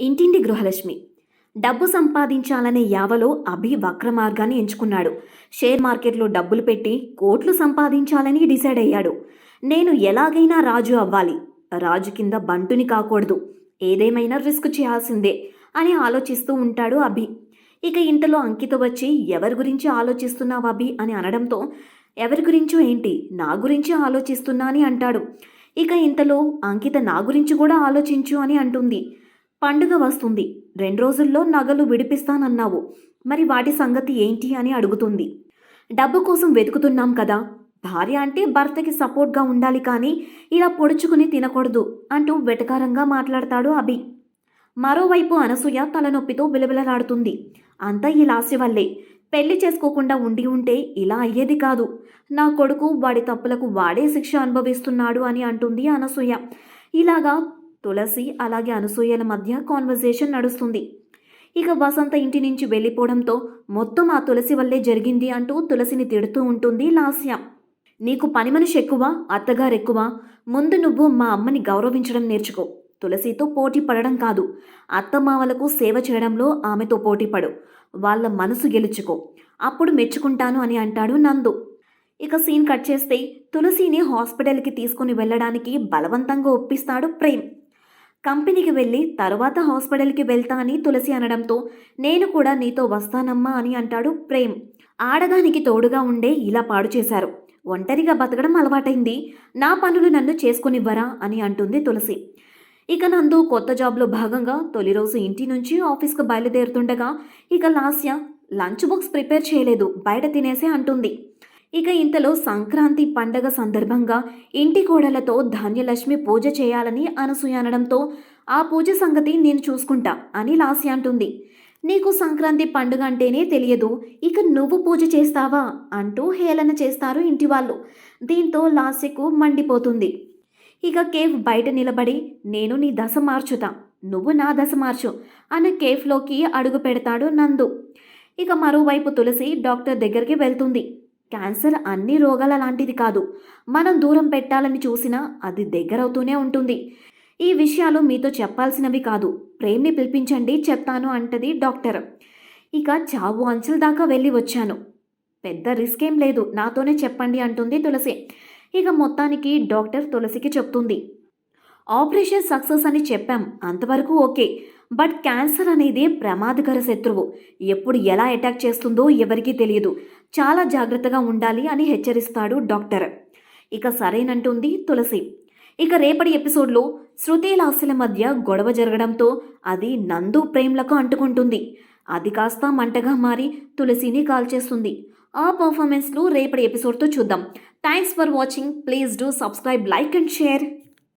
ఇంటింటి గృహలక్ష్మి. డబ్బు సంపాదించాలనే యావలో అభి వక్ర మార్గాన్ని ఎంచుకున్నాడు. షేర్ మార్కెట్లో డబ్బులు పెట్టి కోట్లు సంపాదించాలని డిసైడ్ అయ్యాడు. నేను ఎలాగైనా రాజు అవ్వాలి. రాజు కింద బంటుని కాకూడదు. ఏదేమైనా రిస్క్ చేయాల్సిందే అని ఆలోచిస్తూ ఉంటాడు అభి. ఇక ఇంతలో అంకిత వచ్చి ఎవరి గురించి ఆలోచిస్తున్నావు అభి అని అనడంతో ఎవరి గురించో ఏంటి? నా గురించి ఆలోచిస్తున్నా అని అంటాడు. ఇక ఇంతలో అంకిత నా గురించి కూడా ఆలోచించు అని అంటుంది. పండుగ వస్తుంది. రెండు రోజుల్లో నగలు విడిపిస్తానన్నావు. మరి వాటి సంగతి ఏంటి అని అడుగుతుంది. డబ్బు కోసం వెతుకుతున్నాం కదా. భార్య అంటే భర్తకి సపోర్ట్గా ఉండాలి కానీ ఇలా పొడుచుకుని తినకూడదు అంటూ వెటకారంగా మాట్లాడతాడు అభి. మరోవైపు అనసూయ తలనొప్పితో బిలబిలలాడుతుంది. అంతా ఈ లాస్య వల్లే. పెళ్ళి చేసుకోకుండా ఉండి ఉంటే ఇలా అయ్యేది కాదు. నా కొడుకు వాడి తప్పులకు వాడే శిక్ష అనుభవిస్తున్నాడు అని అంటుంది అనసూయ. ఇలాగా తులసి అలాగే అనసూయల మధ్య కాన్వర్జేషన్ నడుస్తుంది. ఇక వసంత ఇంటి నుంచి వెళ్ళిపోవడంతో మొత్తం ఆ తులసి వల్లే జరిగింది అంటూ తులసిని తిడుతూ ఉంటుంది లాస్య. నీకు పని మనిషి ఎక్కువ అత్తగారు ఎక్కువ ముందు నువ్వు మా అమ్మని గౌరవించడం నేర్చుకో. తులసితో పోటీ పడడం కాదు అత్తమావలకు సేవ చేయడంలో ఆమెతో పోటీ పడు వాళ్ళ మనసు గెలుచుకో. అప్పుడు మెచ్చుకుంటాను అని అంటాడు నందు. ఇక సీన్ కట్ చేస్తే తులసిని హాస్పిటల్కి తీసుకుని వెళ్ళడానికి బలవంతంగా ఒప్పిస్తాడు ప్రేమ్. కంపెనీకి వెళ్ళి తర్వాత హాస్పిటల్కి వెళ్తా అని తులసి అనడంతో నేను కూడా నీతో వస్తానమ్మా అని అంటాడు ప్రేమ్. ఆడదానికి తోడుగా ఉండే ఇలా పాడు చేశారు. ఒంటరిగా బతకడం అలవాటైంది. నా పనులు నన్ను చేసుకునివ్వరా అని అంటుంది తులసి. ఇక నందు కొత్త జాబ్లో భాగంగా తొలి రోజు ఇంటి నుంచి ఆఫీస్కు బయలుదేరుతుండగా ఇక లాస్య లంచ్ బాక్స్ ప్రిపేర్ చేయలేదు. బయట తినేసే అంటుంది. ఇక ఇంతలో సంక్రాంతి పండగ సందర్భంగా ఇంటి కోడలతో ధాన్యలక్ష్మి పూజ చేయాలని అనసూయ అనడంతో ఆ పూజ సంగతి నేను చూసుకుంటా అని లాస్య అంటుంది. నీకు సంక్రాంతి పండుగ అంటేనే తెలియదు ఇక నువ్వు పూజ చేస్తావా? అంటూ హేళన చేస్తారు ఇంటి వాళ్ళు దీంతో లాస్యకు మండిపోతుంది. ఇక కేఫ్ బయట నిలబడి నేను నీ దశ మార్చుతా నువ్వు నా దశ మార్చు అన్న కేఫ్లోకి అడుగు పెడతాడు నందు. ఇక మరోవైపు తులసి డాక్టర్ దగ్గరికి వెళ్తుంది. క్యాన్సర్ అన్ని రోగాల లాంటిది కాదు. మనం దూరం పెట్టాలని చూసినా అది దగ్గరవుతూనే ఉంటుంది. ఈ విషయాలు మీతో చెప్పాల్సినవి కాదు. ప్రేమ్ని పిలిపించండి చెప్తాను అంటది డాక్టర్. ఇక చావు అంచుల దాకా వెళ్ళి వచ్చాను. పెద్ద రిస్క్ ఏం లేదు. నాతోనే చెప్పండి అంటుంది తులసి. ఇక మొత్తానికి డాక్టర్ తులసికి చెప్తుంది. ఆపరేషన్ సక్సెస్ అని చెప్పాం. అంతవరకు ఓకే. బట్ క్యాన్సర్ అనేది ప్రమాదకర శత్రువు. ఎప్పుడు ఎలా అటాక్ చేస్తుందో ఎవరికీ తెలియదు. చాలా జాగ్రత్తగా ఉండాలి అని హెచ్చరిస్తాడు డాక్టర్. ఇక సరేనంటుంది తులసి. ఇక రేపటి ఎపిసోడ్లో శృతి లాస్యల మధ్య గొడవ జరగడంతో అది నందు ప్రేమ్లకు అంటుకుంటుంది. అది కాస్త మంటగా మారి తులసిని కాల్చేస్తుంది. ఆ పర్ఫార్మెన్స్లు రేపటి ఎపిసోడ్తో చూద్దాం. Thanks for watching please do subscribe like and share